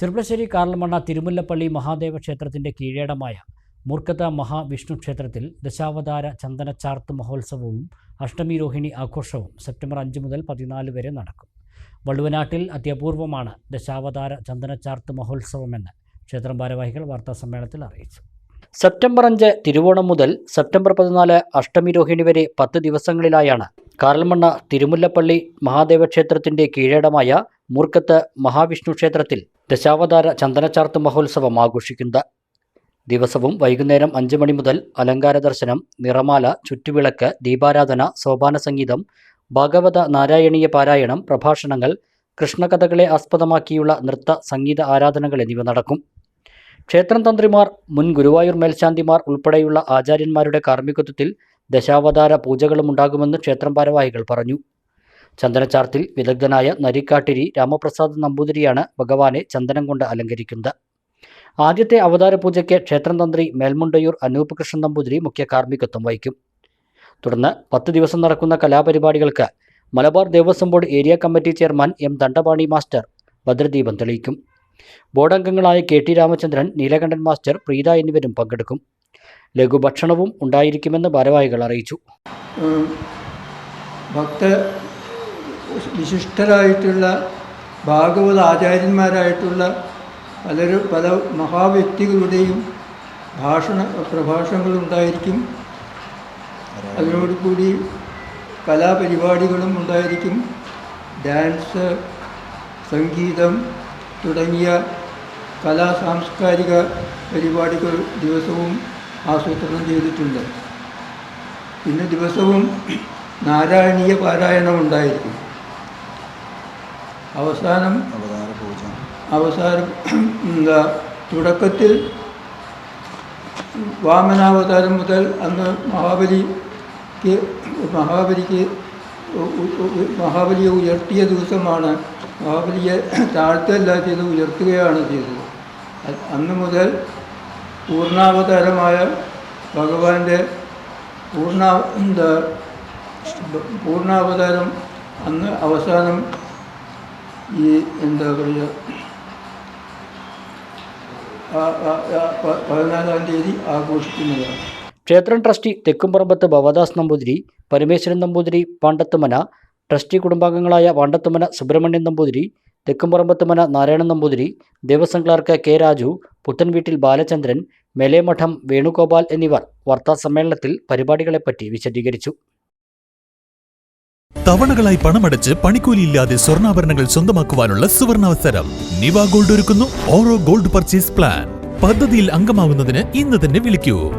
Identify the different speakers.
Speaker 1: ചെറുപ്പശ്ശേരി കാർലമണ്ണ തിരുമുല്ലപ്പള്ളി മഹാദേവ ക്ഷേത്രത്തിന്റെ കീഴേടമായ മൂർക്കത്ത മഹാവിഷ്ണു ക്ഷേത്രത്തിൽ ദശാവതാര ചന്ദനച്ചാർത്ത് മഹോത്സവവും അഷ്ടമി രോഹിണി ആഘോഷവും സെപ്റ്റംബർ അഞ്ച് മുതൽ പതിനാല് വരെ നടക്കും. വള്ളുവനാട്ടിൽ അത്യപൂർവമാണ് ദശാവതാര ചന്ദനച്ചാർത്ത് മഹോത്സവമെന്ന് ക്ഷേത്രം ഭാരവാഹികൾ വാർത്താ സമ്മേളനത്തിൽ അറിയിച്ചു. സെപ്റ്റംബർ അഞ്ച് തിരുവോണം മുതൽ സെപ്റ്റംബർ പതിനാല് അഷ്ടമി രോഹിണി വരെ പത്ത് ദിവസങ്ങളിലായാണ് കാർലമണ്ണ തിരുമുല്ലപ്പള്ളി മഹാദേവ ക്ഷേത്രത്തിന്റെ കീഴേടമായ മൂർക്കത്ത് മഹാവിഷ്ണു ക്ഷേത്രത്തിൽ ദശാവതാര ചന്ദനച്ചാർത്ത് മഹോത്സവം ആഘോഷിക്കുന്നത് ദിവസവും വൈകുന്നേരം അഞ്ച് മണി മുതൽ അലങ്കാര ദർശനം നിറമാല ചുറ്റുവിളക്ക് ദീപാരാധന സോപാന സംഗീതം ഭാഗവത നാരായണീയ പാരായണം പ്രഭാഷണങ്ങൾ കൃഷ്ണകഥകളെ ആസ്പദമാക്കിയുള്ള നൃത്ത സംഗീത ആരാധനകൾ എന്നിവ നടക്കും. ക്ഷേത്രം തന്ത്രിമാർ മുൻ ഗുരുവായൂർ മേൽശാന്തിമാർ ഉൾപ്പെടെയുള്ള ആചാര്യന്മാരുടെ കാർമ്മികത്വത്തിൽ ദശാവതാര പൂജകളും ഉണ്ടാകുമെന്ന് ക്ഷേത്രം ഭാരവാഹികൾ പറഞ്ഞു. ചന്ദനച്ചാർത്തിൽ വിദഗ്ധനായ നരിക്കാട്ടിരി രാമപ്രസാദ് നമ്പൂതിരിയാണ് ഭഗവാനെ ചന്ദനം കൊണ്ട് അലങ്കരിക്കുന്നത്. ആദ്യത്തെ അവതാര പൂജയ്ക്ക് ക്ഷേത്രം തന്ത്രി മേൽമുണ്ടയൂർ അനൂപ് കൃഷ്ണൻ നമ്പൂതിരി മുഖ്യ കാർമ്മികത്വം വഹിക്കും. തുടർന്ന് പത്ത് ദിവസം നടക്കുന്ന കലാപരിപാടികൾക്ക് Malabar Devaswom board area committee chairman M Dandapani master ഭദ്രദീപം തെളിയിക്കും. ബോർഡ് അംഗങ്ങളായ K T Ramachandran Neelakantan master Preetha എന്നിവരും പങ്കെടുക്കും. ലഘുഭക്ഷണവും ഉണ്ടായിരിക്കുമെന്ന് ഭാരവാഹികൾ അറിയിച്ചു.
Speaker 2: ഭക്ത വിശിഷ്ടരായിട്ടുള്ള ഭാഗവത ആചാര്യന്മാരായിട്ടുള്ള പലരും പല മഹാവ്യക്തികളുടെയും ഭാഷണ പ്രഭാഷണങ്ങളുണ്ടായിരിക്കും. അതിനോടുകൂടി കലാപരിപാടികളും ഉണ്ടായിരിക്കും. ഡാൻസ് സംഗീതം തുടങ്ങിയ കലാ സാംസ്കാരിക പരിപാടികൾ ദിവസവും ആസൂത്രണം ചെയ്തിട്ടുണ്ട്. പിന്നെ ദിവസവും നാരായണീയ പാരായണം ഉണ്ടായിരിക്കും അവസാനം
Speaker 3: അവതാര പൂജ
Speaker 2: അവസാനം എന്താ തുടക്കത്തിൽ വാമനാവതാരം മുതൽ അന്ന് മഹാബലിക്ക് മഹാബലിക്ക് മഹാബലിയെ ഉയർത്തിയ ദിവസമാണ് മഹാബലിയെ താഴ്ത്തല്ല ചെയ്ത് ഉയർത്തുകയാണ് ചെയ്തത്. അന്ന് മുതൽ പൂർണാവതാരമായ ഭഗവാന്റെ പൂർണ എന്താ പൂർണാവതാരം അന്ന് അവസാനം ഈ എന്താ പറയുക? പതിനാലാം തീയതി ആഘോഷിക്കുന്നതാണ്
Speaker 1: ക്ഷേത്രം ട്രസ്റ്റി തെക്കുംപറമ്പത്ത് ഭവദാസ് നമ്പൂതിരി പരമേശ്വരൻ നമ്പൂതിരി പാണ്ടത്തുമന ട്രസ്റ്റി കുടുംബാംഗങ്ങളായ പാണ്ടത്തുമന സുബ്രഹ്മണ്യൻ നമ്പൂതിരി തെക്കുംപറമ്പത്തുമന നാരായണൻ നമ്പൂതിരി ദേവസ്വം ക്ലാർക്ക് കെ രാജു പുത്തൻവീട്ടിൽ ബാലചന്ദ്രൻ മേലേമഠം വേണുഗോപാൽ എന്നിവർ വാർത്താസമ്മേളനത്തിൽ പരിപാടികളെപ്പറ്റി വിശദീകരിച്ചു.
Speaker 4: തവണകളായി പണമടച്ച് പണിക്കൂലിയില്ലാതെ സ്വർണാഭരണങ്ങൾ സ്വന്തമാക്കുവാനുള്ള സുവർണാവസരം നിവ ഗോൾഡ് ഒരുക്കുന്നു ഓറോ ഗോൾഡ് പർച്ചേസ് പ്ലാൻ. പദ്ധതിയിൽ അംഗമാകുന്നതിന് ഇന്ന് തന്നെ വിളിക്കൂ.